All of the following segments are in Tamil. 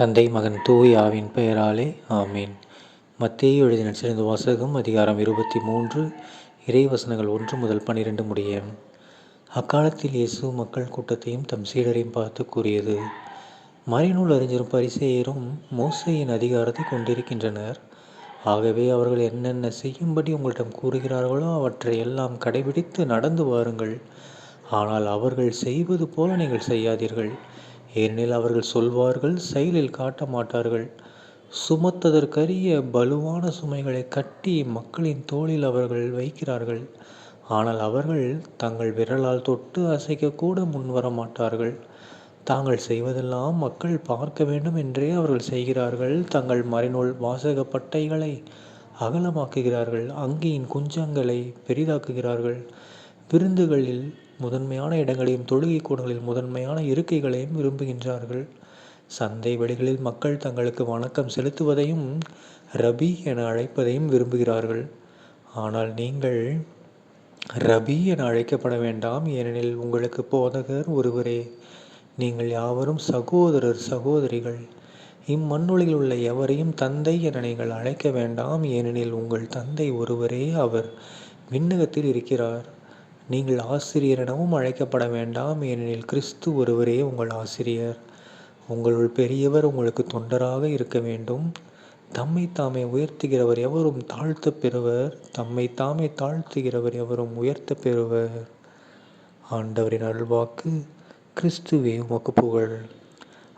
தந்தை மகன் தூய் ஆவின் பெயராலே ஆமீன். மத்திய எழுதின சிறந்த வாசகம் அதிகாரம் இருபத்தி மூன்று இறைவசனங்கள் ஒன்று முதல் பன்னிரெண்டு முடிய. அக்காலத்தில் இயேசு மக்கள் கூட்டத்தையும் தம் சீடரையும் பார்த்து கூறியது மறைநூல் அறிஞரும் பரிசெயரும் மோசையின் அதிகாரத்தை கொண்டிருக்கின்றனர். ஆகவே அவர்கள் என்னென்ன செய்யும்படி உங்களிடம் கூறுகிறார்களோ அவற்றை எல்லாம் கடைபிடித்து நடந்து வாருங்கள். ஆனால் அவர்கள் செய்வது போல நீங்கள் செய்யாதீர்கள். ஏனெனில் அவர்கள் சொல்வார்கள் செயலில் காட்ட மாட்டார்கள். சுமத்ததற்கரிய பலுவான சுமைகளை கட்டி மக்களின் தோளில் அவர்கள் வைக்கிறார்கள். ஆனால் அவர்கள் தங்கள் விரலால் தொட்டு அசைக்கக்கூட முன்வர மாட்டார்கள் தாங்கள் செய்வதெல்லாம் மக்கள் பார்க்க வேண்டும் என்றே அவர்கள் செய்கிறார்கள். தங்கள் மறைநூல் வாசக பட்டைகளை அகலமாக்குகிறார்கள். அங்கியின் குஞ்சங்களை பெரிதாக்குகிறார்கள். விருந்துகளில் முதன்மையான இடங்களையும் தொழுகை கூடங்களில் முதன்மையான இருக்கைகளையும் விரும்புகின்றார்கள். சந்தை வெளிகளில் மக்கள் தங்களுக்கு வணக்கம் செலுத்துவதையும் ரபி என அழைப்பதையும் விரும்புகிறார்கள். ஆனால் நீங்கள் ரபி என அழைக்கப்பட வேண்டாம் ஏனெனில் உங்களுக்கு போதகர் ஒருவரே. நீங்கள் யாவரும் சகோதரர் சகோதரிகள். இம்மண்ணுலகில் உள்ள எவரையும் தந்தை என நீங்கள் அழைக்க வேண்டாம் ஏனெனில் உங்கள் தந்தை ஒருவரே அவர் விண்ணகத்தில் இருக்கிறார். நீங்கள் ஆசிரியர் எனவும் அழைக்கப்பட வேண்டாம் ஏனெனில் கிறிஸ்து ஒருவரே உங்கள் ஆசிரியர். உங்களுள் பெரியவர் உங்களுக்கு தொண்டராக இருக்க வேண்டும். தம்மை தாமே உயர்த்துகிறவர் எவரும் தாழ்த்த பெறுவர். தம்மை தாமே தாழ்த்துகிறவர் எவரும் உயர்த்த பெறுவர். ஆண்டவரின் அருள்வாக்கு கிறிஸ்துவே உமக்கு புகழ்.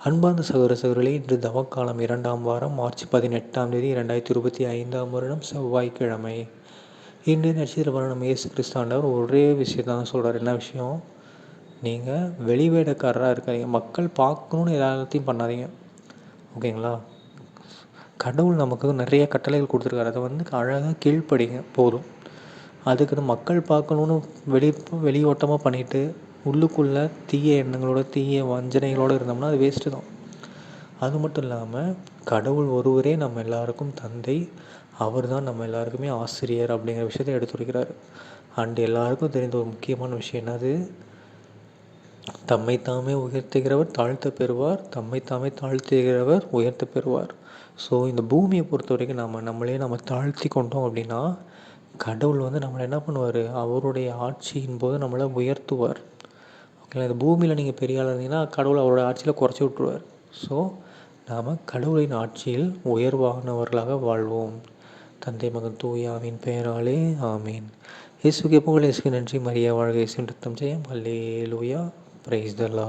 அன்பார்ந்த சகோதர சகோதரர்களே இன்று தவக்காலம் இரண்டாம் வாரம் மார்ச் பதினெட்டாம் தேதி இரண்டாயிரத்தி இருபத்தி ஐந்தாம் வருடம் செவ்வாய்க்கிழமை. இன்றைய நட்சத்திர நம்ம இயேசு கிறிஸ்தாண்டவர் ஒரே விஷயம் தான் சொல்கிறார் என்ன விஷயம்? நீங்கள் வெளிவேடக்காரராக இருக்காதீங்க. மக்கள் பார்க்கணுன்னு எல்லாத்தையும் பண்ணாதீங்க. ஓகேங்களா? கடவுள் நமக்கு நிறைய கட்டளைகள் கொடுத்துருக்காரு. அதை வந்து அழகாக கீழ்ப்படிங்க. போதும். அதுக்கு மக்கள் பார்க்கணுன்னு வெளி வெளியோட்டமாக பண்ணிவிட்டு உள்ளுக்குள்ளே தீய எண்ணங்களோட தீய வஞ்சனைகளோடு இருந்தோம்னா அது வேஸ்ட்டு தான். அது மட்டும் இல்லாமல் கடவுள் ஒருவரே நம்ம எல்லாருக்கும் தந்தை. அவர் தான் நம்ம எல்லாருக்குமே ஆசிரியர் அப்படிங்கிற விஷயத்தை எடுத்துரைக்கிறார் அண்ட் எல்லாருக்கும் தெரிந்த ஒரு முக்கியமான விஷயம் என்னது? தம்மை தாமே உயர்த்துகிறவர் தாழ்த்த பெறுவார் தம்மை தாமே தாழ்த்துகிறவர் உயர்த்த பெறுவார். ஸோ இந்த பூமியை பொறுத்த வரைக்கும் நம்ம நம்மளே நம்ம தாழ்த்தி கொண்டோம் அப்படின்னா கடவுள் வந்து நம்மளை என்ன பண்ணுவார்? அவருடைய ஆட்சியின் போது நம்மளை உயர்த்துவார். ஓகேங்களா இந்த பூமியில் நீங்கள் பெரிய ஆள் இருந்தீங்கன்னா கடவுள் அவரோட ஆட்சியில் குறைச்சி விட்ருவார் ஸோ நாம் கடவுளின் ஆட்சியில் உயர்வானவர்களாக வாழ்வோம். தந்தை மகன் தூயாவின் பெயராலே ஆமீன். இயேசுக்கு புகழ் இயேசுக்கு நன்றி. மரியா வாழ்க இயேசு நிறுத்தம் செய்யும் அல்லே லூயா பிரைஸ் தலா